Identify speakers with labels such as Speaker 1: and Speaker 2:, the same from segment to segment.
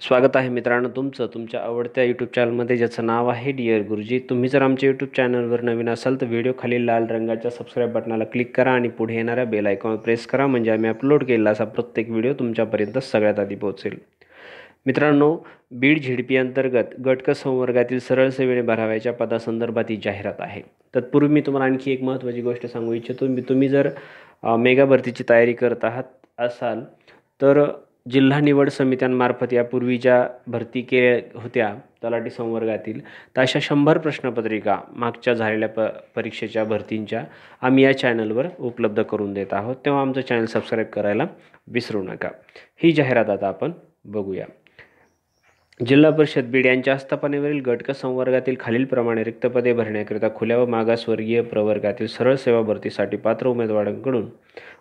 Speaker 1: स्वागत आहे मित्रांनो तुमचं तुमच्या आवडत्या यूट्यूब चॅनलमध्ये ज्याचं नाव आहे डिअर गुरुजी तुम्ही जर आमच्या यूट्यूब चॅनलवर नवीन असाल तर व्हिडिओ खाली लाल रंगाच्या सबस्क्राईब बटनाला क्लिक करा आणि पुढे येणाऱ्या बेल आयकॉनवर प्रेस करा म्हणजे आम्ही अपलोड केलेला असा प्रत्येक व्हिडिओ तुमच्यापर्यंत सगळ्यात आधी पोहोचेल. मित्रांनो बीड झिडपी अंतर्गत गटक संवर्गातील सरळ सेवेने भरावयाच्या पदासंदर्भात ही जाहिरात आहे. तत्पूर्वी मी तुम्हाला आणखी एक महत्त्वाची गोष्ट सांगू इच्छितो. मी तुम्ही जर मेगा भरतीची तयारी करत आहात असाल तर जिल्हा निवड समित्यांमार्फत यापूर्वी ज्या भरती के होत्या तलाठी संवर्गातील. तर अशा शंभर प्रश्नपत्रिका मागच्या झालेल्या प परीक्षेच्या भरतींच्या आम्ही या चॅनलवर उपलब्ध करून देत आहोत. तेव्हा आमचं चॅनल सबस्क्राईब करायला विसरू नका. ही जाहिरात आता आपण बघूया. जिल्हा परिषद बीड यांच्या आस्थापनेवरील गटक संवर्गातील खालीलप्रमाणे रिक्तपदे भरण्याकरिता खुल्या व मागासवर्गीय प्रवर्गातील सरळ सेवा भरतीसाठी पात्र उमेदवारांकडून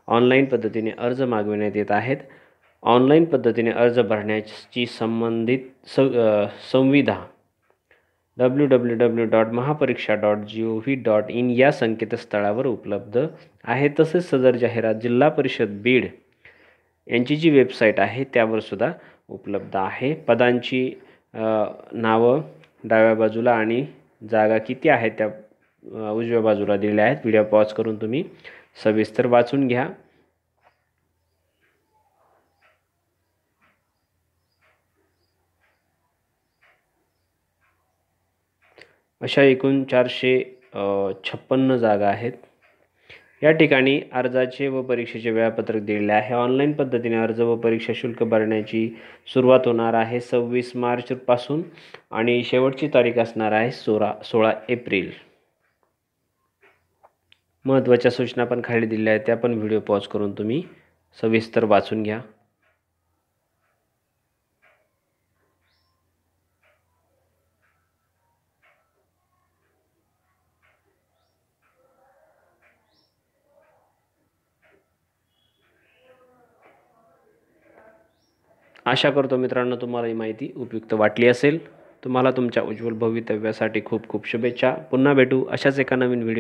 Speaker 1: ऑनलाईन पद्धतीने अर्ज मागविण्यात येत आहेत. ऑनलाईन पद्धतीने अर्ज भरण्याची संबंधित स संविधा W W W dot Mahapariksha dot G O V dot in या संकेतस्थळावर उपलब्ध आहे. तसेच सदर जाहिरात जिल्हा परिषद बीड यांची जी वेबसाईट आहे त्यावर सुद्धा उपलब्ध आहे. पदांची नावं डाव्या बाजूला आणि जागा किती आहेत त्या उजव्या बाजूला दिलेल्या आहेत. व्हिडिओ पॉज करून तुम्ही सविस्तर वाचून घ्या. अशा एकूण चारशे छप्पन्न जागा आहेत. या ठिकाणी अर्जाचे व परीक्षेचे वेळापत्रक दिलेले आहे. ऑनलाईन पद्धतीने अर्ज व परीक्षा शुल्क भरण्याची सुरुवात होणार आहे सव्वीस मार्चपासून आणि शेवटची तारीख असणार आहे सोळा सोळा एप्रिल. महत्त्वाच्या सूचना पण खाली दिल्या आहेत. त्या पण व्हिडिओ पॉज करून तुम्ही सविस्तर वाचून घ्या. आशा करतो मित्रांनो तुम्हाला ही माहिती उपयुक्त वाटली असेल. तुम्हाला तुमच्या उज्ज्वल भवितव्यासाठी खूप खूप शुभेच्छा. पुन्हा भेटू अशाच एका नवीन व्हिडिओ